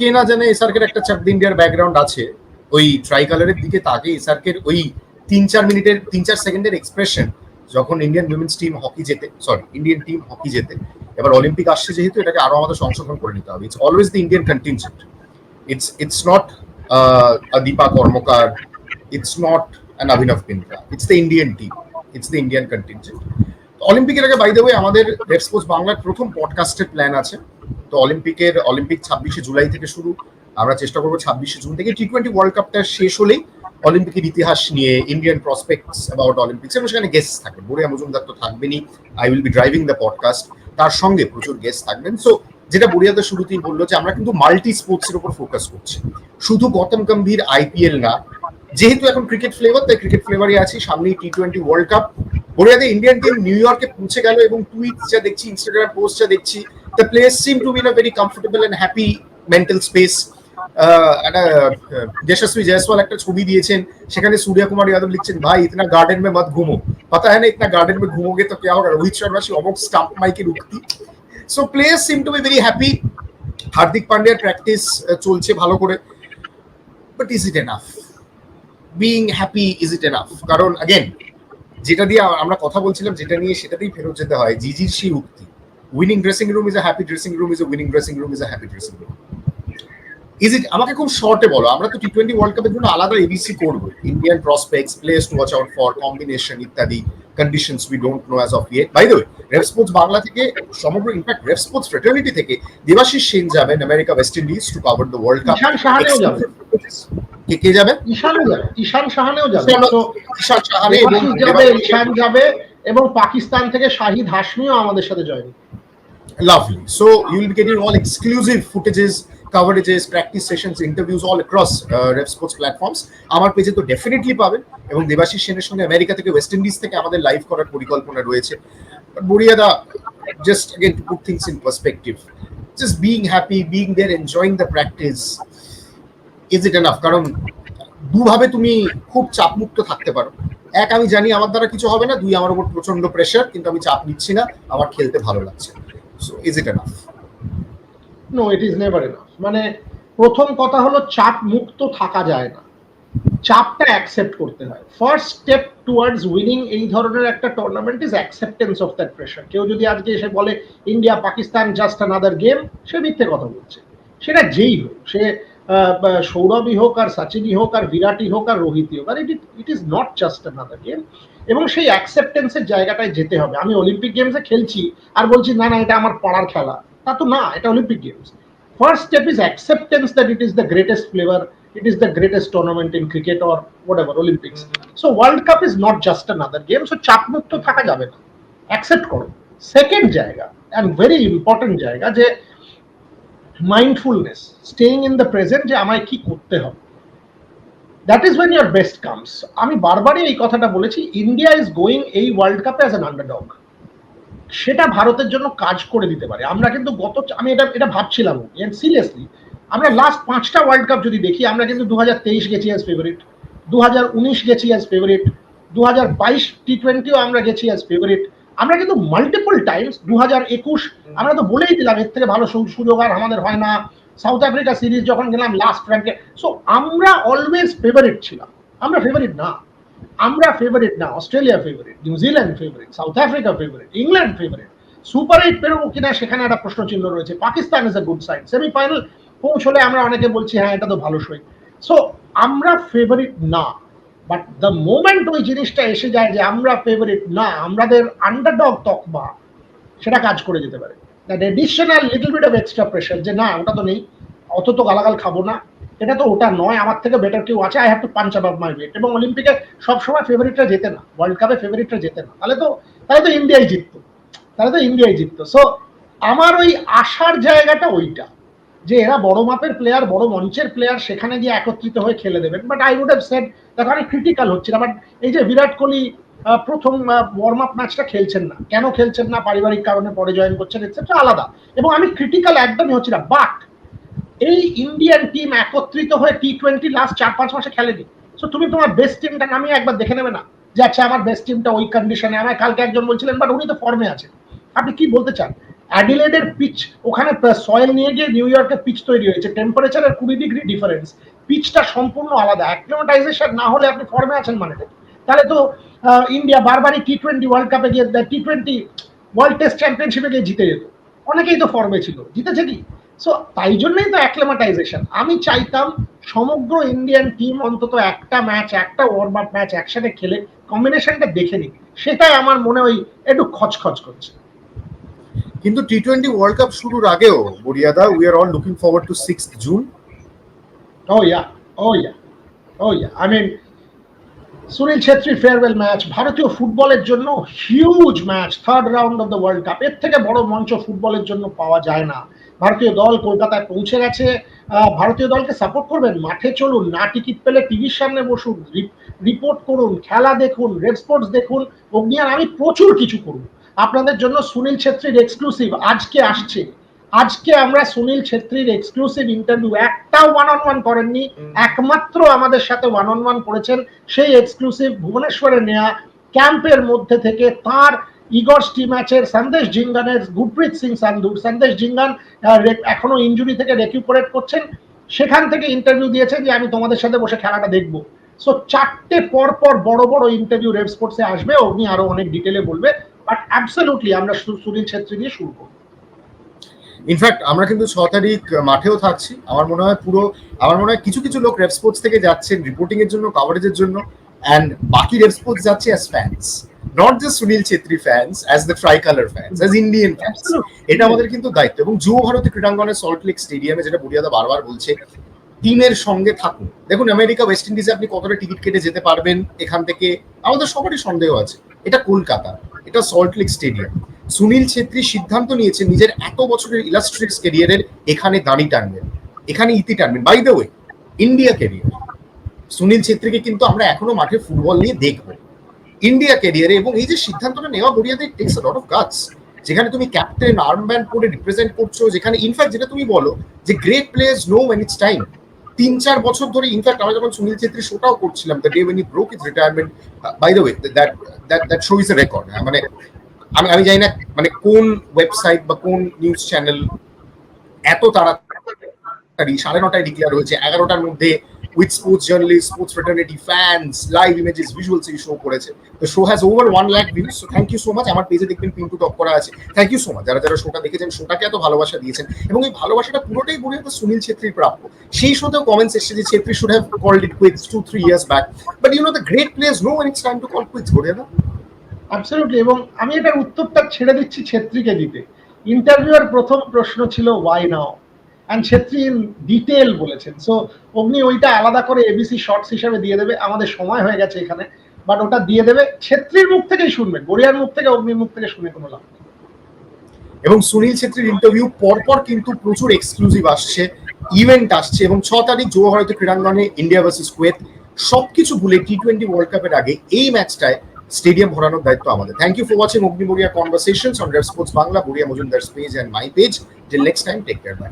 কে না জানে এসআরকের একটা চাক ইন্ডিয়ার ব্যাকগ্রাউন্ড আছে। ওই ট্রাই কালারের দিকে তাকে এসআরকের ওই তিন চার মিনিটের, তিন চার সেকেন্ডের এক্সপ্রেশন যখন ইন্ডিয়ান উইমেন্স টিম হকি জেতে সরি ইন্ডিয়ান টিম হকি জেতে। এবার অলিম্পিক আসছে যেহেতু, এটাকে আরও আমাদের সংশোধন করে নিতে হবে। It's always the Indian contingent it's it's not Dipa Karmakar it's not an Abhinav Bindra it's the Indian team it's the Indian contingent অলিম্পিকের আগে বাই দ্য আমাদের রেড বাংলার প্রথম পডকাস্টের প্ল্যান আছে। তো অলিম্পিকের, অলিম্পিক ছাব্বিশে জুলাই থেকে শুরু। আমরা চেষ্টা করব ছাব্বিশে জুন থেকে। টি টোয়েন্টি ওয়ার্ল্ড কাপটা শেষ হলেই অলিম্পিকের ইতিহাস নিয়ে ইন্ডিয়ান প্রসপেক্টস অ্যাবাউট অলিম্পিক্স এবং সেখানে গেস্ট থাকবে বড়িয়া মজুমদার তো থাকবেনই। I will be driving the podcast তার সঙ্গে প্রচুর গেস্ট থাকবেন। সো যেটা বড়িয়াদের শুরুতেই বলল যে, আমরা কিন্তু মাল্টি স্পোর্টসের উপর ফোকাস করছি। শুধু গৌতম গম্ভীর আইপিএল না, যেহেতু এখন ক্রিকেট ফ্লেভার তাই ক্রিকেট ফ্লেভারই আছি। সামনেই টি টোয়েন্টি ওয়ার্ল্ড কাপ বড়িয়াদের ইন্ডিয়ান টিম নিউ ইয়র্কে পৌঁছে গেল এবং টুইট যা দেখছি ইনস্টাগ্রাম পোস্ট যা দেখছি the players seem to be in a very comfortable and happy mental space. Uh, একটা uh, যশস্বী জয়সওয়াল একটা ছবি দিয়েছেন, সেখানে সূর্য কুমার যাদব লিখছেন, ভাই, ইতনা গার্ডেন মে মত ঘুমো। পাতা হ্যাঁ না, ইতনা গার্ডেন মে ঘুমোগে তো ক্যা হোগা? রোহিত শর্মা, সি অবক স্টাম্প মাইকে উক্তি so players seem to be very happy Hardik পান্ডিয়ার practice চলছে ভালো করে। But is it enough being happy is it enough কারণ আগেন যেটা দিয়ে আমরা কথা বলছিলাম, যেটা নিয়ে সেটাতেই ফেরত যেতে হয়। জিজির সেই উক্তি। Winning dressing room is a happy dressing room is a winning dressing room is a happy dressing room is it আমাকে খুব শর্টে বলো আমরা তো টি টোয়েন্টি ওয়ার্ল্ড কাপের জন্য আলাদা এবিসি করব। Indian prospects players to watch out for combination ইত্যাদি conditions we don't know as of yet by the way Rev Sports Bangla থেকে সমগ্র ইনফ্যাক্ট রেফ স্পোর্টস ফ্রেটার্নিটি থেকে দেবাশিস সেন যাবেন America West Indies to cover the world cup Ishan সাহানেও যাবে। কে কে যাবেন ঈশানও যাবে। ঈশান সাহানেও যাবে। ঈশান- সাহানে এবং যাবে ঈশান যাবে এবং পাকিস্তান থেকে শাহিদ হাসমিও আমাদের সাথে join Lovely. So you'll be getting all exclusive footages, coverages, practice sessions, interviews all across uh, Rev Sports platforms. আমার পেজে তো ডেফিনেটলি পাবেন এবং দেবাশিস সেনের সঙ্গে আমেরিকা থেকে ওয়েস্ট ইন্ডিজ থেকে আমাদের লাইভ করার পরিকল্পনা রয়েছে but বড়িয়াদা just again to put things in perspective just being happy being there enjoying the practice is it enough কারণ দুভাবে তুমি খুব চাপমুক্ত থাকতে পারো এক আমি জানি আমার দ্বারা কিছু হবে না দুই আমার উপর প্রচণ্ড প্রেশার কিন্তু আমি চাপ নিচ্ছি না আমার খেলতে ভালো লাগছে so is it enough no it is never enough মানে প্রথম কথা হলো চাপ মুক্ত থাকা যায় না। চাপটা অ্যাকসেপ্ট করতে হয়। ফার্স্ট স্টেপ টুয়ার্ডস উইনিং এই ধরনের একটা tournament is acceptance of that pressure কেউ যদি আজকে এসে বলে India Pakistan just another game সে মিথ্যে কথা বলছে। সেটা যেই হোক, সে সৌরভই হোক আর সচিনই হোক আর বিরাটই হোক আর রোহিতই হোক, আর it it is not just another game এবং সেই অ্যাকসেপ্টেন্সের জায়গাটায় যেতে হবে। আমি অলিম্পিক গেমসে খেলছি আর বলছি, না না, এটা আমার পড়ার খেলা। তা তো না, এটা Olympic games first step is acceptance that it is the greatest flavour it is the greatest tournament in cricket or whatever, olympics so, world cup is not just another game, so চাপ মুক্ত থাকা যাবে না। Accept করো। Second জায়গা and very important জায়গা যে mindfulness staying in the present যে আমায় কি করতে হবে। That is when your best comes আমি বারবারই এই কথাটা বলেছি ইন্ডিয়া ইজ গোয়িং এই ওয়ার্ল্ড কাপে অ্যাজ অ্যান আন্ডারডগ সেটা ভারতের জন্য কাজ করে দিতে পারে। আমরা কিন্তু গত আমি এটা এটা ভাবছিলাম। সিরিয়াসলি আমরা লাস্ট পাঁচটা ওয়ার্ল্ড কাপ যদি দেখি, আমরা কিন্তু দু হাজার তেইশ গেছি অ্যাজ ফেভারিট দু হাজার উনিশ গেছি অ্যাজ ফেভারিট দু হাজার বাইশ টি টোয়েন্টিও আমরা গেছি অ্যাজ ফেভারিট আমরা কিন্তু মাল্টিপল টাইমস দু হাজার একুশ আমরা তো বলেই দিলাম এর থেকে ভালো সুযোগ আর আমাদের হয় না। সাউথ আফ্রিকা সিরিজ যখন গেলাম লাস্ট র্যাঙ্কে সো আমরা অলওয়েজ ফেভারিট ছিলাম। আমরা ফেভারিট না। আমরা ফেভারিট না Australia favourite New Zealand favourite South Africa favourite England favourite super eight পেরোবো কিনা সেখানে একটা প্রশ্ন চিহ্ন রয়েছে। Pakistan is a good side semifinal পৌঁছলে আমরা অনেকে বলছি হ্যাঁ এটা তো ভালো সই সো আমরা ফেভারিট না। বাট দ্য মোমেন্ট ওই জিনিসটা এসে যায় যে আমরা ফেভারিট না, আমাদের আন্ডারডগ তকমা, সেটা কাজ করে যেতে পারে। That additional little bit of extra pressure যে না, ওটা তো নেই, অত তো গালাগাল খাব না, এটা তো ওটা নয়, আমার থেকে বেটার কেউ আছে I have to punch up my weight এবং অলিম্পিকে সবসময় ফেভারিটরা যেতে না ওয়ার্ল্ড কাপে ফেভারিটরা যেতে না। তাহলে তো তাহলে তো ইন্ডিয়াই জিততো, তাহলে তো ইন্ডিয়াই জিততো। সো আমার ওই আশার জায়গাটা ওইটা। যে এরা বড় মাপের প্লেয়ার বড় মঞ্চের প্লেয়ার সেখানে গিয়ে একত্রিত হয়ে খেলে দেবেন। বাট আই উড সেড দেখো আমি ক্রিটিক্যাল হচ্ছি না। বাট এই যে বিরাট কোহলি প্রথম ওয়ার্ম আপ ম্যাচটা খেলছেন না। কেন খেলছেন না? পারিবারিক কারণে পরে জয়েন করছেন এটসেট্রা আলাদা। এবং আমি ক্রিটিক্যাল একদমই হচ্ছি না। বাট এই ইন্ডিয়ান টিম একত্রিত হয়ে টি টোয়েন্টি লাস্ট চার, পাঁচ মাসে খেলেনি। সো তুমি তোমার বেস্ট টিমটা নামিয়ে একবার দেখে নেবে না যে আচ্ছা আমার বেস্ট টিমটা ওই কন্ডিশনে আমার কালকে একজন বলছিলেন বাট উনি তো ফর্মে আছেন। আপনি কি বলতে চান? অ্যাডিলেডের পিচ ওখানে সয়েল নিয়ে গিয়ে নিউ ইয়র্কের পিচ তৈরি হয়েছে। টেম্পারেচারের কুড়ি ডিগ্রি ডিফারেন্স পিচটা সম্পূর্ণ আলাদা। অ্যাক্লিমেটাইজেশন না হলে আপনি ফর্মে আছেন মানে। তাহলে তো ইন্ডিয়া বারবারই টি টোয়েন্টি ওয়ার্ল্ড কাপে গিয়ে টি টোয়েন্টি ওয়ার্ল্ড টেস্ট চ্যাম্পিয়নশিপে গিয়ে জিতে যেত। অনেকেই তো ফর্মে ছিল। জিতেছে কি? সো তাই জন্যই তো অ্যাক্লেমাটাইজেশন আমি চাইতাম সমগ্র ইন্ডিয়ান টিম অন্তত একটা ম্যাচ একটা ওয়ার্ম আপ ম্যাচ একসাথে খেলে কম্বিনেশনটা দেখে নিক। সেটাই আমার মনে ওই একটু খচখচ করছে। কিন্তু টি টোয়েন্টি ওয়ার্ল্ড কাপ শুরুর আগেও বরিয়াদা we are all looking forward to six June Oh yeah, oh yeah, oh Sunil Chhetri farewell match ভারতীয় ফুটবলের জন্য huge match third round of the world cup এর থেকে বড় মঞ্চ ফুটবলের জন্য পাওয়া যায় না। ভারতীয় দল কলকাতায় পৌঁছে গেছে। ভারতীয় দলকে সাপোর্ট করবেন? মাঠে চলুন না টিকিট পেলে টিভির সামনে বসুন রিপোর্ট করুন খেলা দেখুন রেড স্পোর্টস দেখুন। অগ্নিয়ান আমি প্রচুর কিছু করুন আপনাদের জন্য সুনীল ছেত্রীর এক্সক্লুসিভ আজকে আসছে। আজকে আমরা সুনীল ছেত্রীর এক্সক্লুসিভ ইন্টারভিউ একটাও ওয়ান অন ওয়ান করেননি একমাত্র আমাদের সাথে ওয়ান অন ওয়ান করেছেন সেই এক্সক্লুসিভ ভুবনেশ্বরে নেওয়া ক্যাম্পের মধ্যে থেকে তার ইগর স্টি ম্যাচের সন্দেশ জিঙ্গানের গুরপ্রীত সিং সান্ধুর সন্দেশ জিঙ্গান এখনও ইঞ্জুরি থেকে রেকিউপারেট করছেন। সেখান থেকে ইন্টারভিউ দিয়েছেন যে আমি তোমাদের সাথে বসে খেলাটা দেখব। সো চারটে পর পর বড় বড় ইন্টারভিউ রেড স্পোর্টসে আসবে অগ্নি আরও অনেক ডিটেলে বলবে। বাট অ্যাবসলিউটলি আমরা সুনীল ছেত্রী দিয়ে শুরু করব। ইনফ্যাক্ট আমরা কিন্তু ছ তারিখ মাঠেও থাকছি। আমার মনে হয় পুরো আমার মনে হয় কিছু কিছু লোক রেপ স্পোর্টস থেকে যাচ্ছেন রিপোর্টিং এর জন্য কভারেজের জন্য অ্যান্ড বাকি রেপ স্পোর্টস যাচ্ছে as fans not just Sunil Chhetri fans as the tricolour fans as Indian fans এটা আমাদের কিন্তু দায়িত্ব। এবং যুব ভারতী ক্রীড়াঙ্গনের সল্ট লেক স্টেডিয়ামে যেটা বুড়িয়াদা বারবার বলছে টিমের সঙ্গে থাকুন। দেখুন আমেরিকা ওয়েস্ট ইন্ডিজে আপনি কতটা টিকিট কেটে যেতে পারবেন এখান থেকে আমাদের সবারই সন্দেহ আছে। এটা কলকাতা, এটা Salt Lake stadium Sunil Chhetri সিদ্ধান্ত নিয়েছে নিজের এত বছরের ইলাস্ট্রিক্স ক্যারিয়ারের এখানে দাঁড়ি টানবেন, এখানে ইতি টানবেন। By the way India career Sunil ছেত্রীকে কিন্তু আমরা এখনও মাঠে ফুটবল নিয়ে দেখব। ইন্ডিয়া ক্যারিয়ারে এবং এই যে সিদ্ধান্তটা নেওয়া গড়িয়াতে টেক্স লট অফ গাছ যেখানে তুমি ক্যাপ্টেন আর্ম ব্যান্ড পরে রিপ্রেজেন্ট করছ, যেখানে ইনফ্যাক্ট যেটা তুমি বলো যে great players know when it's time তিন চার বছর ধরে ইনফ্যাক্ট আমরা যখন সুনীল ছেত্রী শোটাও করছিলাম the day when he broke his retirement by the way that that that show is a record মানে আমি আমি জানি না মানে কোন ওয়েবসাইট বা কোন নিউজ চ্যানেল এত তাড়াতাড়ি সাড়ে নটায় ডিক্লেয়ার হয়েছে, এগারোটার মধ্যে with sports journalist sports fraternity fans live images visuals এই শো করেছে। তো show has over one lakh views so thank you so much আমার পেজে দেখবেন পিন্টু টপ করা আছে। থ্যাংক ইউ সো মাচ যারা যারা শোটা দেখেছেন শোটাকে এত ভালোবাসা দিয়েছেন, এবং এই ভালোবাসাটা পুরোটাই বলে তো সুনীল ছেত্রীর প্রাপ্য। সেই শোতেও কমেন্টস এসেছে যে Chhetri should have called it quits two three years back but you know the great players know when it's time to call quits বলে না অ্যাবসলিউটলি এবং আমি এটার উত্তরটা ছেড়ে দিচ্ছি ছেত্রীকে দিতে। ইন্টারভিউয়ের প্রথম প্রশ্ন ছিল why now and in detail বলেছেন। সো অগ্নি ওইটা আলাদা করে এবিসি শর্টস হিসেবে দিয়ে দেবে। আমাদের সময় হয়ে গেছে এখানে। বাট ওটা দিয়ে দেবে। ছেত্রীর মুখ থেকেই শুনবে গড়িয়ার মুখ থেকে, অগ্নির মুখ থেকে শুনে কোনো লাভ এবং সুনীল ছেত্রীর ইন্টারভিউ পরপর কিন্তু প্রচুর এক্সক্লুসিভ আসছে। ইভেন্ট আসছে এবং ছ তারিখ যুব ভারতীয় ক্রীড়াঙ্গনে ইন্ডিয়া ভার্সেস কুয়েত সবকিছু ভুলে টি টোয়েন্টি ওয়ার্ল্ড কাপের আগে এই ম্যাচটায় স্টেডিয়াম ভরানোর দায়িত্ব আমাদের। Thank you for watching Agni Boria conversations on Rev Sports Bangla Boria Majumdar page and my page till next time take care bye